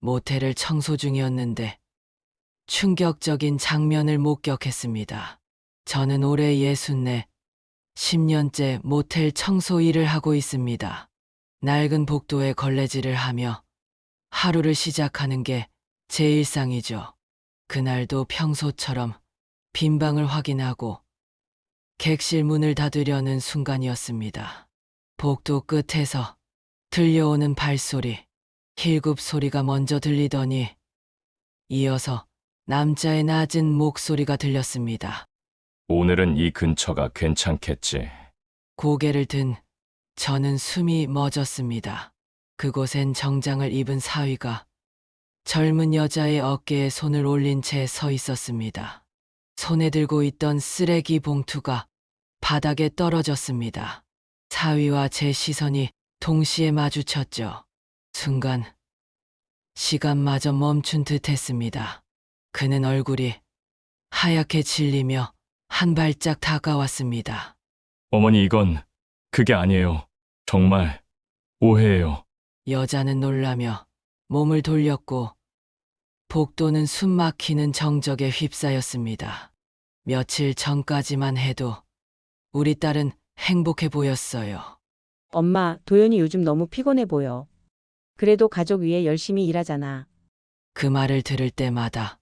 모텔을 청소 중이었는데 충격적인 장면을 목격했습니다. 저는 올해 64, 10년째 모텔 청소 일을 하고 있습니다. 낡은 복도에 걸레질을 하며 하루를 시작하는 게 제 일상이죠. 그날도 평소처럼 빈 방을 확인하고 객실 문을 닫으려는 순간이었습니다. 복도 끝에서 들려오는 발소리, 힐굽 소리가 먼저 들리더니 이어서 남자의 낮은 목소리가 들렸습니다. 오늘은 이 근처가 괜찮겠지. 고개를 든 저는 숨이 멎었습니다. 그곳엔 정장을 입은 사위가 젊은 여자의 어깨에 손을 올린 채 서 있었습니다. 손에 들고 있던 쓰레기 봉투가 바닥에 떨어졌습니다. 사위와 제 시선이 동시에 마주쳤죠. 순간 시간마저 멈춘 듯 했습니다. 그는 얼굴이 하얗게 질리며 한 발짝 다가왔습니다. 어머니, 이건 그게 아니에요. 정말 오해예요. 여자는 놀라며 몸을 돌렸고 복도는 숨 막히는 정적에 휩싸였습니다. 며칠 전까지만 해도 우리 딸은 행복해 보였어요. 엄마, 도연이 요즘 너무 피곤해 보여. 그래도 가족 위해 열심히 일하잖아. 그 말을 들을 때마다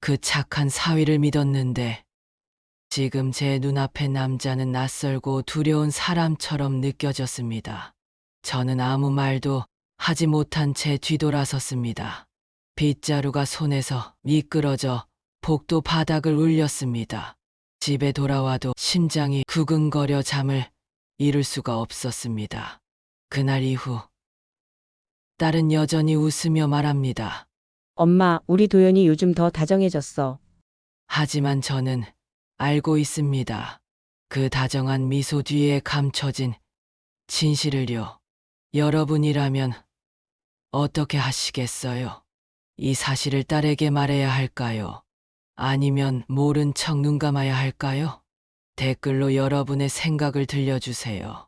그 착한 사위를 믿었는데 지금 제 눈앞의 남자는 낯설고 두려운 사람처럼 느껴졌습니다. 저는 아무 말도 하지 못한 채 뒤돌아섰습니다. 빗자루가 손에서 미끄러져 복도 바닥을 울렸습니다. 집에 돌아와도 심장이 구근거려 잠을 이룰 수가 없었습니다. 그날 이후 딸은 여전히 웃으며 말합니다. 엄마, 우리 도연이 요즘 더 다정해졌어. 하지만 저는 알고 있습니다. 그 다정한 미소 뒤에 감춰진 진실을요. 여러분이라면 어떻게 하시겠어요? 이 사실을 딸에게 말해야 할까요? 아니면 모른 척 눈 감아야 할까요? 댓글로 여러분의 생각을 들려주세요.